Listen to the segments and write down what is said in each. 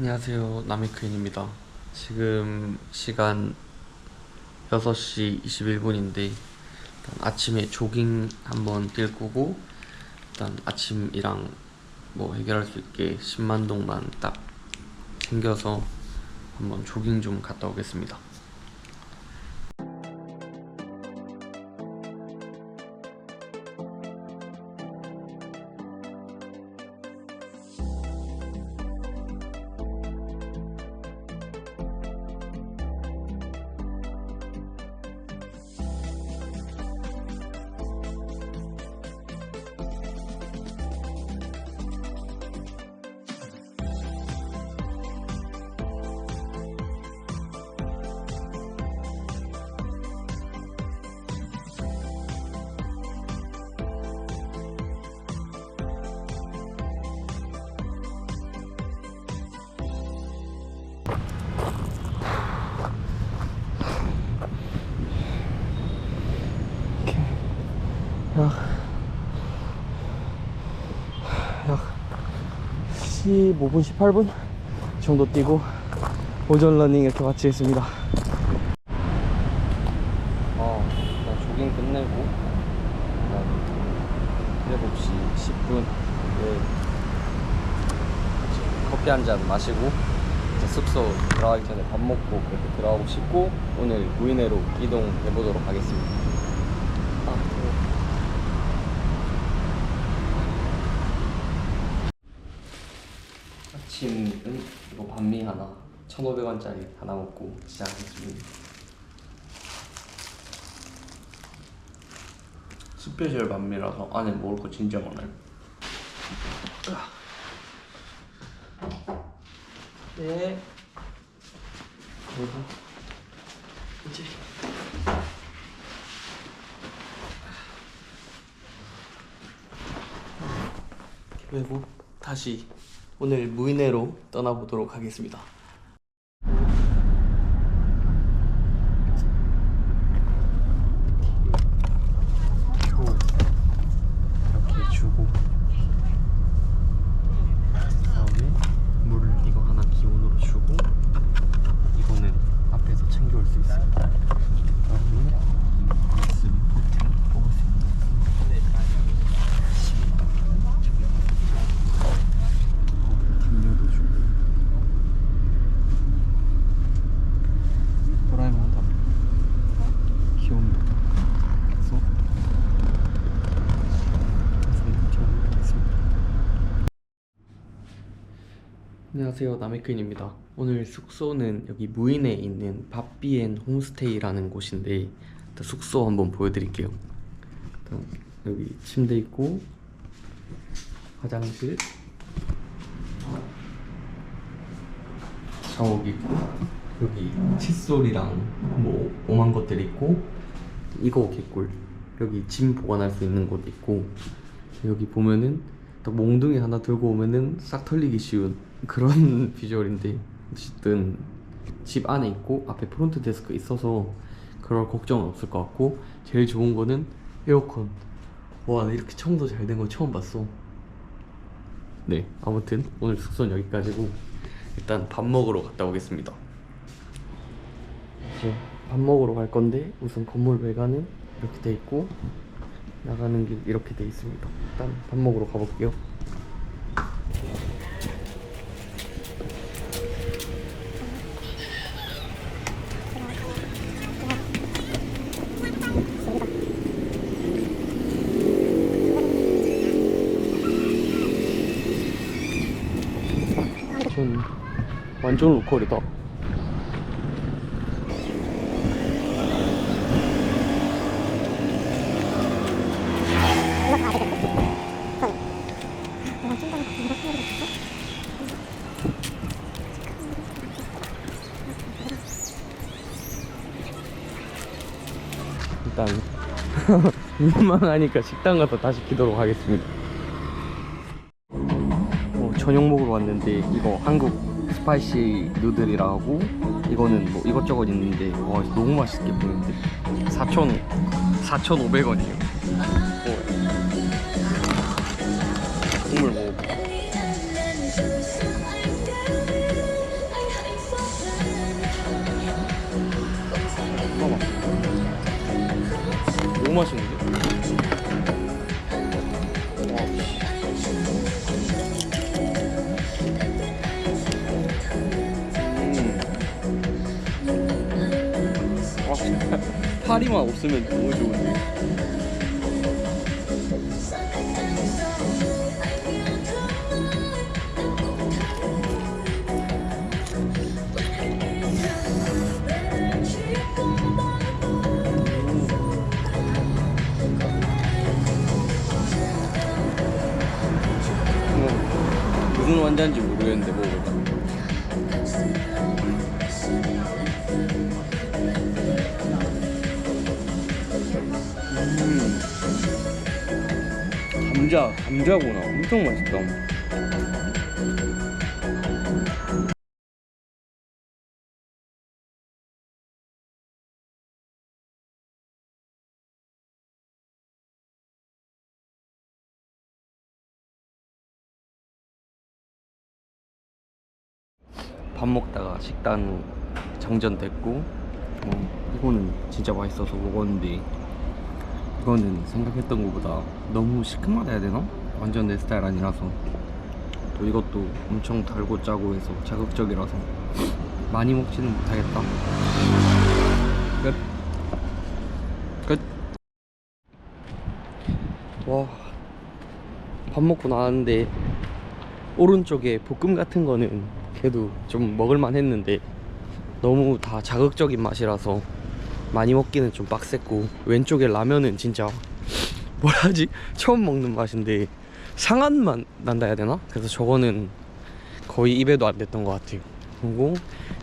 안녕하세요. 나미크인입니다. 지금 시간 6시 21분인데 아침에 조깅 한번 뛸 거고 일단 아침이랑 뭐 해결할 수 있게 10만 동만 딱 챙겨서 한번 조깅 좀 갔다 오겠습니다 15분, 18분 정도 뛰고 오전 러닝 이렇게 마치겠습니다. 어, 일단 조깅 끝내고 일단 7시 10분에 커피 한 잔 마시고 숙소 들어가기 전에 밥 먹고 그렇게 들어가고 싶고 오늘 무인회로 이동해 보도록 하겠습니다. 아, 더워. 아침은 이거 반미 하나 1,500원짜리 하나 먹고 시작하겠습니다. 스페셜 반미라서 안에 먹을 거 진짜 많아요. 네. 이제 그리고 다시 오늘 무인회로 떠나보도록 하겠습니다. 표 이렇게 주고 그다음에 물 이거 하나 기온으로 주고 이거는 앞에서 챙겨올 수 있어요. 그다음에 USB 포트 뽑을 수 있는 담요도 주고 도라에몽 담요 귀여운 거 그래서 안녕하세요. 나메크인입니다. 오늘 숙소는 여기 무인에 있는 밥비엔 홈스테이라는 곳인데 숙소 한번 보여드릴게요. 여기 침대 있고 화장실 샤워기 있고 여기 칫솔이랑 뭐 오만 것들 있고 이거 개꿀. 여기 짐 보관할 수 있는 곳 있고 여기 보면은 딱 몽둥이 하나 들고 오면은 싹 털리기 쉬운 그런 비주얼인데 어쨌든 집 안에 있고 앞에 프론트 데스크 있어서 그럴 걱정은 없을 것 같고 제일 좋은 거는 에어컨. 와나 이렇게 청소 잘 된 거 처음 봤어. 네 아무튼 오늘 숙소는 여기까지고 일단 밥 먹으러 갔다 오겠습니다. 이제 밥 먹으러 갈 건데 우선 건물 외관은 이렇게 돼 있고 나가는 길 이렇게 돼 있습니다. 일단 밥 먹으러 가볼게요 완전 로컬이다 일단 민망하니까 식당 가서 다시 키도록 하겠습니다. 뭐 저녁 먹으러 왔는데 이거 한국 스파이시 누들이라고 이거는 뭐 이것저것 있는데 와 너무 맛있게 보이는데. 4,000 4,500원이에요. 어. 국물 먹어. 너무 맛있는데? 파리만 없으면 너무 좋은데. 감자, 감자구나. 엄청 맛있다. 밥 먹다가 식단 정전됐고 어, 이거는 진짜 맛있어서 먹었는데 이거는 생각했던 것보다 너무 시큼하다 해야 되나? 완전 내 스타일 아니라서 또 이것도 엄청 달고 짜고 해서 자극적이라서 많이 먹지는 못하겠다 끝 끝. 와, 밥 먹고 나왔는데 오른쪽에 볶음 같은 거는 그래도 좀 먹을만 했는데 너무 다 자극적인 맛이라서 많이 먹기는 좀 빡셌고 왼쪽에 라면은 진짜 뭐라 하지? 처음 먹는 맛인데 상한 맛 난다 해야 되나? 그래서 저거는 거의 입에도 안 됐던 것 같아요 그리고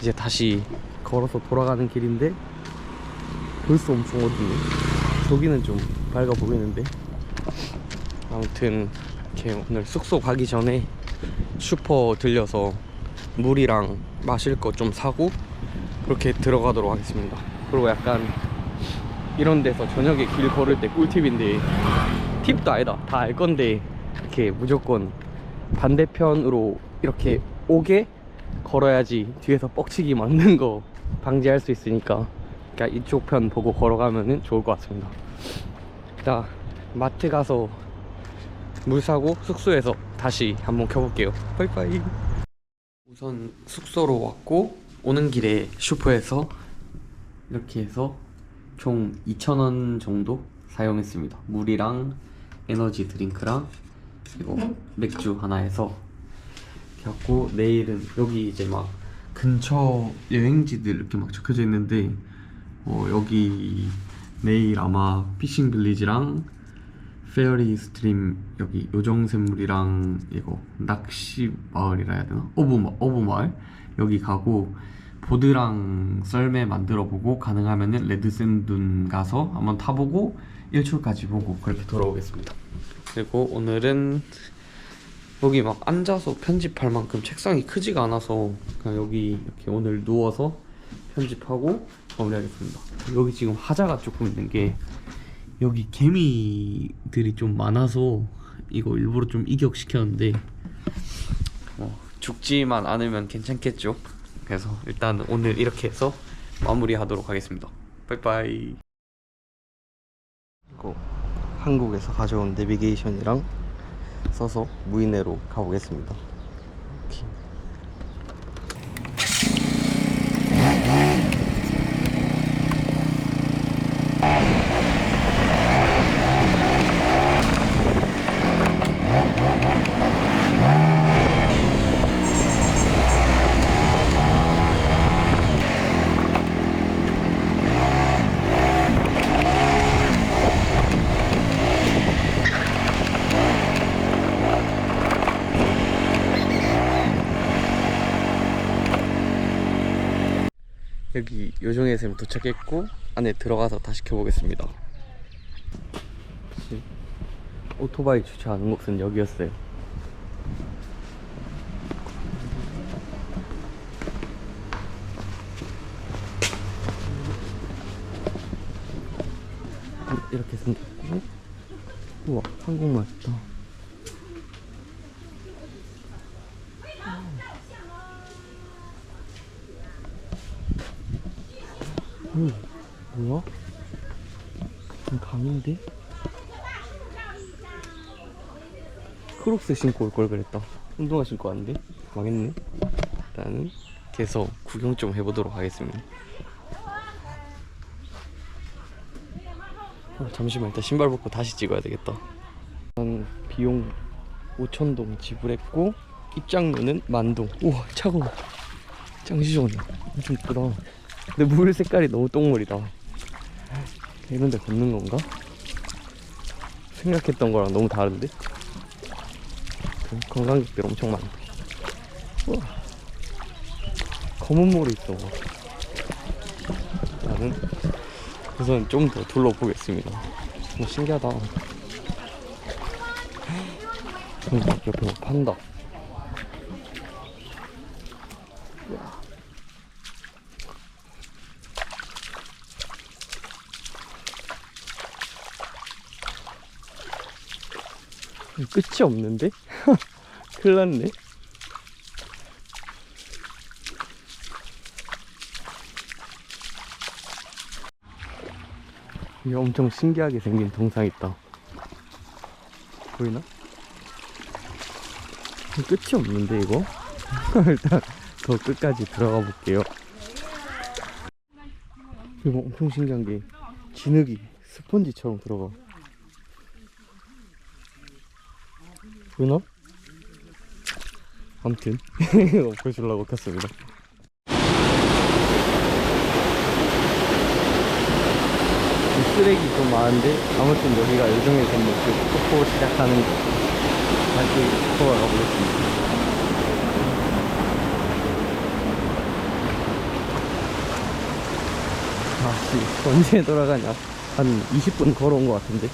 이제 다시 걸어서 돌아가는 길인데 벌써 엄청 어둡네 저기는 좀 밝아 보이는데 아무튼 이렇게 오늘 숙소 가기 전에 슈퍼 들려서 물이랑 마실 거 좀 사고 그렇게 들어가도록 하겠습니다. 그리고 약간 이런 데서 저녁에 길 걸을 때 꿀팁인데 팁도 아니다. 다 알 건데 이렇게 무조건 반대편으로 이렇게 오게 걸어야지 뒤에서 뻑치기 맞는 거 방지할 수 있으니까 그러니까 이쪽 편 보고 걸어가면은 좋을 것 같습니다. 일단 마트 가서 물 사고 숙소에서 다시 한번 켜볼게요. 빠이빠이. 우선 숙소로 왔고 오는 길에 슈퍼에서 이렇게 해서 총 2,000원 정도 사용했습니다. 물이랑 에너지 드링크랑 그리고 맥주 하나 해서 갖고 내일은 여기 이제 막 근처 여행지들 이렇게 막 적혀져 있는데 어, 여기 내일 아마 피싱 빌리지랑 페어리 스트림 여기 요정샘물이랑 이거 낚시 마을이라 해야 되나? 어부 마, 어부 마을 여기 가고 보드랑 썰매 만들어 보고 가능하면은 레드샌둔 가서 한번 타보고 일출까지 보고 그렇게 돌아오겠습니다. 그리고 오늘은 여기 막 앉아서 편집할 만큼 책상이 크지가 않아서 그냥 여기 이렇게 오늘 누워서 편집하고 마무리하겠습니다. 여기 지금 하자가 조금 있는 게 여기 개미들이 좀 많아서 이거 일부러 좀 이격시켰는데 뭐 죽지만 않으면 괜찮겠죠. 그래서 일단 오늘 이렇게 해서 마무리하도록 하겠습니다. 빠이빠이. 이거 한국에서 가져온 내비게이션이랑 써서 무인회로 가보겠습니다. 여기 요정의 샘 도착했고 안에 들어가서 다 시 켜보겠습니다. 혹시 오토바이 주차하는 곳은 여기였어요. 이렇게 생겼고 우와 한국말 있다. 음, 뭐야? 좀 강인데? 크록스 신고 올 걸 그랬다. 운동화 신고 왔는데? 망했네. 일단은 계속 구경 좀 해보도록 하겠습니다. 어, 잠시만 일단 신발 벗고 다시 찍어야 되겠다. 한 비용 5천동 지불했고 입장료는 만동. 우와 차가워. 짱 시원해. 엄청 이쁘다. 근데 물 색깔이 너무 똥물이다. 이런데 걷는 건가? 생각했던 거랑 너무 다른데? 그 관광객들 엄청 많다. 우와. 검은 물이 있어. 나는 우선 좀 더 둘러보겠습니다. 뭐 신기하다. 음, 옆에 뭐 판다. 끝이 없는데? 큰일 났네. 이게 엄청 신기하게 생긴 동상 있다. 보이나? 끝이 없는데 이거? 일단 더 끝까지 들어가 볼게요. 이거 엄청 신기한 게 진흙이 스펀지처럼 들어가. 보이나? 아무튼 보여주려고 켰습니다. 쓰레기 좀 많은데 아무튼 여기가 요정의 건물 그 폭포 시작하는 곳 다시 걸어가 보겠습니다. 다시 언제 돌아가냐? 한 20분 걸어온 것 같은데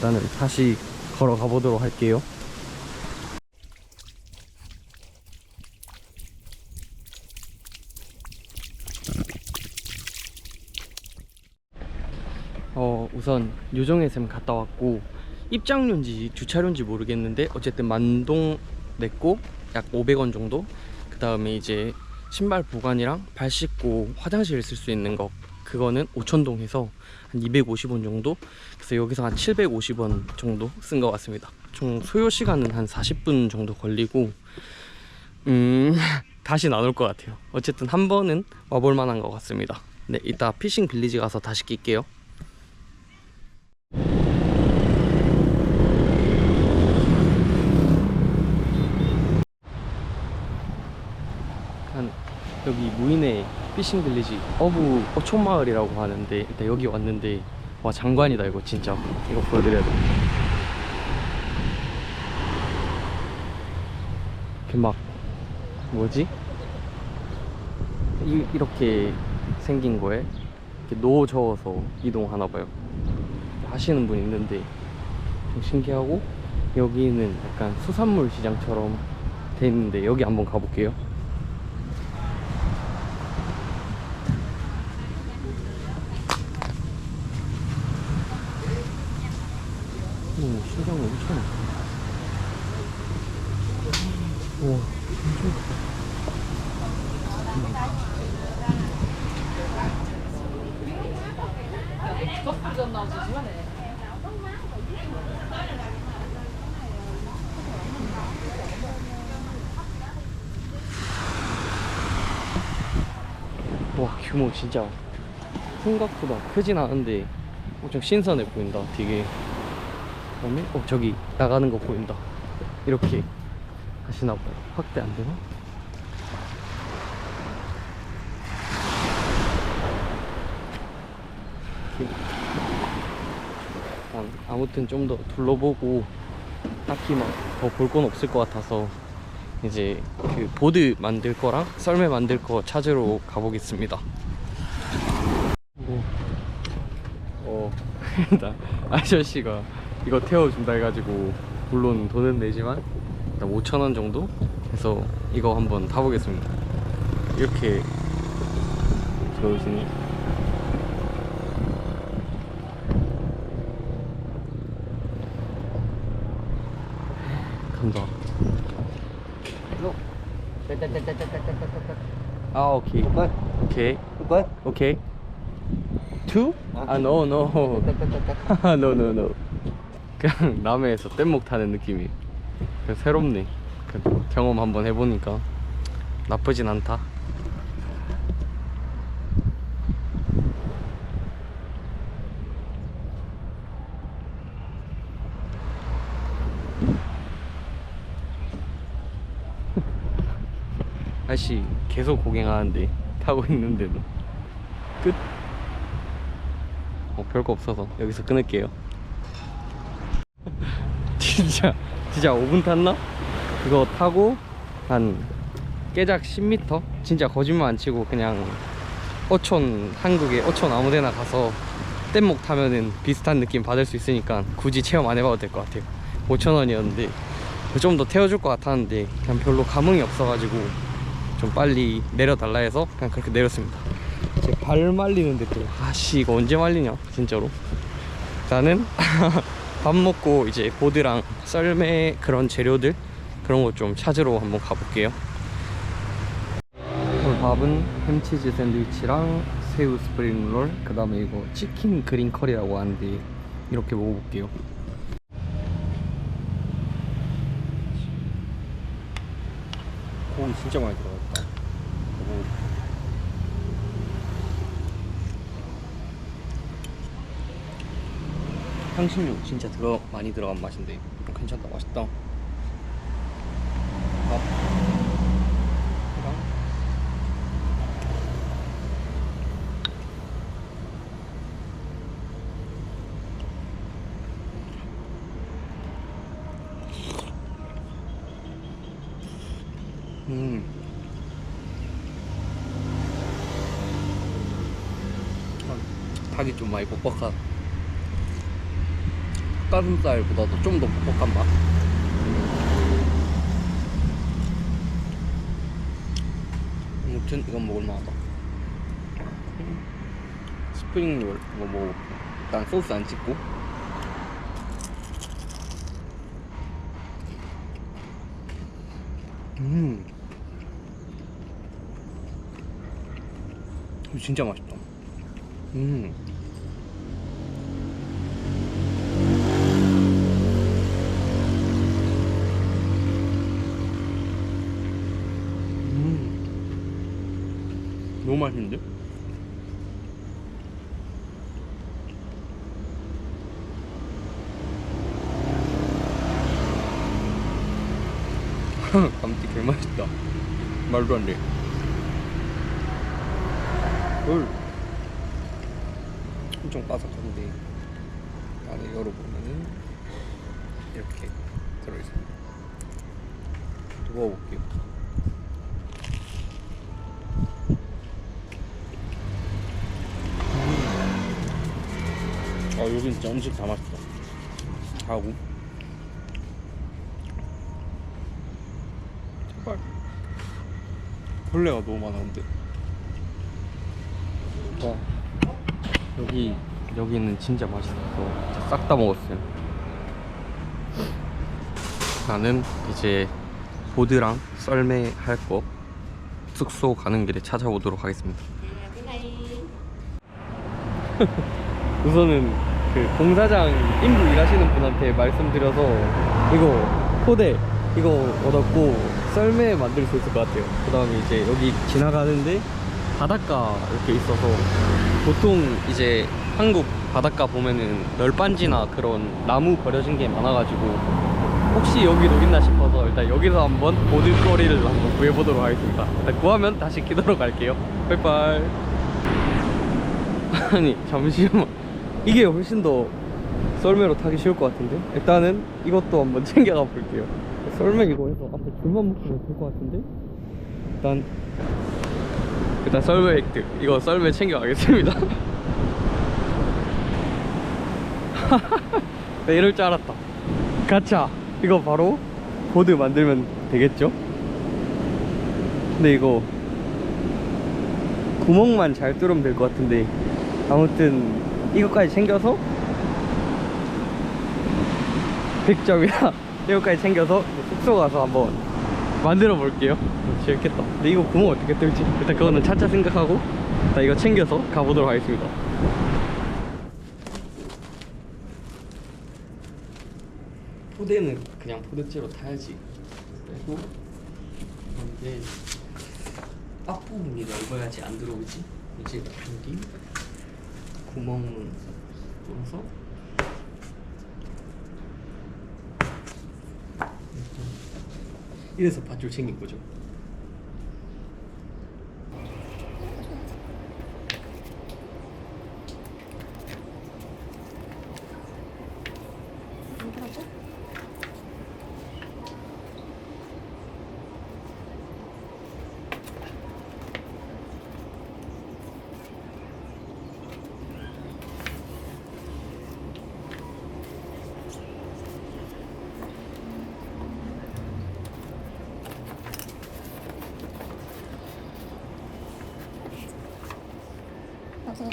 나는 다시 걸어가 보도록 할게요. 요정의 샘 갔다 왔고 입장료인지 주차료인지 모르겠는데 어쨌든 만동 냈고 약 500원 정도? 그 다음에 이제 신발 보관이랑 발 씻고 화장실 쓸 수 있는 거 그거는 5천동 해서 한 250원 정도? 그래서 여기서 한 750원 정도 쓴 것 같습니다. 총 소요 시간은 한 40분 정도 걸리고 음 다시 나눌 것 같아요. 어쨌든 한 번은 와볼 만한 것 같습니다. 네 이따 피싱 빌리지 가서 다시 낄게요. 한 여기 무인의 피싱 빌리지 어부 어촌 마을이라고 하는데 일단 여기 왔는데 와 장관이다 이거 진짜. 이거 보여드려야 돼. 이렇게 막 뭐지? 이, 이렇게 생긴 거에 이렇게 노 저어서 이동하나 봐요 하시는 분 있는데 좀 신기하고 여기는 약간 수산물 시장처럼 돼 있는데 여기 한번 가볼게요 오, 시장 엄청 많다. 우와, 엄청 크다. 와, 규모 진짜 생각보다 크진 않은데 엄청 신선해 보인다, 되게. 그다음에 어 저기 나가는 거 보인다 이렇게 하시나 봐요 확대 안 되나? 아무튼 좀 더 둘러보고 딱히 막 더 볼 건 없을 것 같아서 이제 그 보드 만들 거랑 썰매 만들 거 찾으러 가보겠습니다. 오. 어, 일단 아저씨가 이거 태워준다 해가지고 물론 돈은 내지만 일단 5천원 정도 해서 이거 한번 타보겠습니다. 이렇게 저으시니. 간다 아 오케이. 오케이. Goodbye. 오케이 too? 아 no no. no no no. 그냥 남해에서 뗏목 타는 느낌이 그냥 새롭네. 그래도 경험 한번 해보니까 나쁘진 않다. 아씨 계속 고갱하는데 타고 있는데도 끝 어, 별거 없어서 여기서 끊을게요 진짜 진짜 5분 탔나? 그거 타고 한 깨작 10m? 진짜 거짓말 안 치고 그냥 어촌 한국에 어촌 아무데나 가서 뗏목 타면은 비슷한 느낌 받을 수 있으니까 굳이 체험 안 해봐도 될 것 같아요 5천원이었는데 좀 더 태워줄 것 같았는데 그냥 별로 감흥이 없어가지고 좀 빨리 내려달라 해서 그냥 그렇게 내렸습니다 제 발 말리는데 또 아씨 이거 언제 말리냐 진짜로. 나는 밥 먹고 이제 보드랑 썰매 그런 재료들 그런 거좀 찾으러 한번 가볼게요. 오늘 밥은 햄치즈 샌드위치랑 새우 스프링롤 그 다음에 이거 치킨 그린 커리라고 하는데 이렇게 먹어볼게요. 고기 진짜 많이 들어갔다 먹어볼게요. 향신료 진짜 들어 많이 들어간 맛인데 괜찮다. 맛있다. 밥이랑 음. 아, 닭이 좀 많이 뻑뻑한 닭가슴살보다도 좀 더 뻑뻑한 맛. 아무튼 이건 먹을만하다. 스프링롤 이거 먹어볼게. 일단 소스 안 찍고. 음. 진짜 맛있다. 음. 음. 너무 맛있는데? 감튀 개 맛있다. 말도 안 돼. 물 엄청 바삭한데 안에 열어보면은 이렇게 들어있습니다. 먹어볼게요. 아 여긴 진짜 음식 다 맛있다. 하고. 제발. 벌레가 너무 많았는데. 와 여기 여기는 진짜 맛있어. 싹 다 먹었어요. 나는 이제 보드랑 썰매 할 거 숙소 가는 길에 찾아오도록 하겠습니다. 우선은 그 공사장 인부 일하시는 분한테 말씀드려서 이거 포대 이거 얻었고 썰매 만들 수 있을 것 같아요. 그 다음에 이제 여기 지나가는데 바닷가 이렇게 있어서 보통 이제 한국 바닷가 보면은 널빤지나 그런 나무 버려진 게 많아가지고 혹시 여기 녹있나 싶어서 일단 여기서 한번 보드거리를 한번 구해보도록 하겠습니다. 구하면 다시 키도록 갈게요. 빠이빠이. 아니 잠시만 이게 훨씬 더 썰매로 타기 쉬울 것 같은데? 일단은 이것도 한번 챙겨가 볼게요. 썰매 이거 해서 앞에 줄만 묶으면 될 것 같은데? 일단 일단 썰매 획득 이거 썰매 챙겨가겠습니다. 네, 이럴 줄 알았다. 가차 이거 바로 보드 만들면 되겠죠? 근데 이거 구멍만 잘 뚫으면 될 것 같은데 아무튼 이것까지 챙겨서 100점이야 이것까지 챙겨서 숙소 가서 한번 만들어 볼게요. 재밌겠다. 근데 이거 구멍 어떻게 뚫지? 일단 그거는 차차 생각하고 일단 이거 챙겨서 가보도록 하겠습니다. 포대는 그냥 포대째로 타야지. 그리고 이제 앞부분이 넓어야지 안 들어오지? 이제 여기 구멍 뚫어서 이래서 밧줄 챙긴 거죠. 여보세요?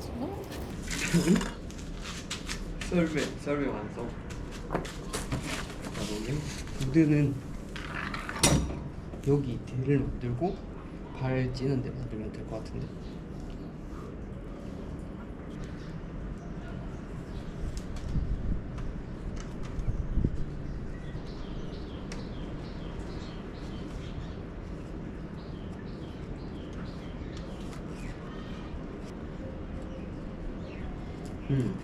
지금? 썰매 썰매 완성. 그다음에 무드는 여기 대를 만들고 발 찌는 데 만들면 될 것 같은데. 음.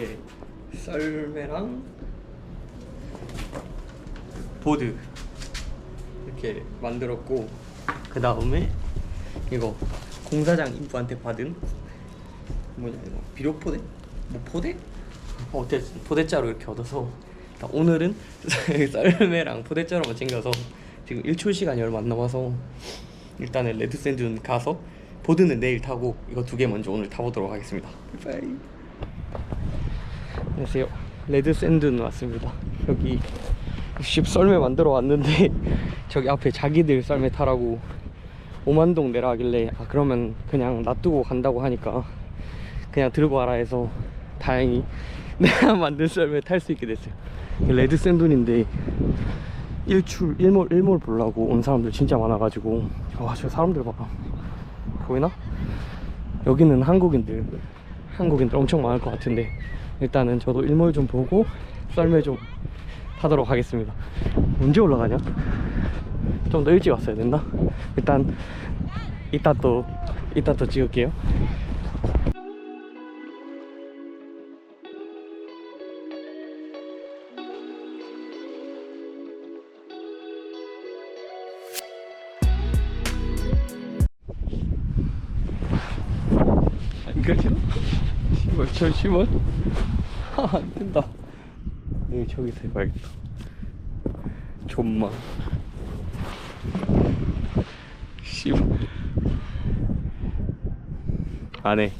예, 썰매랑 보드 이렇게 만들었고 그 다음에 이거 공사장 인부한테 받은 뭐냐 이거 비료 포대? 뭐 포대? 어, 어쨌든 포대자로 이렇게 얻어서 오늘은 썰매랑 포대자로만 챙겨서 지금 1초 시간이 얼마 안 남아서 일단은 레드샌드는 가서 보드는 내일 타고 이거 두 개 먼저 오늘 타보도록 하겠습니다. 바이. 안녕하세요. 레드샌드는 왔습니다. 여기 십 썰매 만들어 왔는데 저기 앞에 자기들 썰매 타라고 오만동 내라 하길래 아 그러면 그냥 놔두고 간다고 하니까 그냥 들고 와라 해서 다행히 내가 만든 썰매 탈 수 있게 됐어요. 레드샌드인데 일출 일몰 일몰 보려고 온 사람들 진짜 많아가지고 와 저 사람들 봐봐 보이나? 여기는 한국인들 한국인들 엄청 많을 것 같은데 일단은 저도 일몰 좀 보고 썰매 좀 타도록 하겠습니다 언제 올라가냐? 좀 더 일찍 왔어야 됐나? 일단 이따 또 이따 또 찍을게요 안 그래요? 시발 잠시만 아, 안 된다 여기 저기서 해봐야겠다. 존마. 씨발. 안해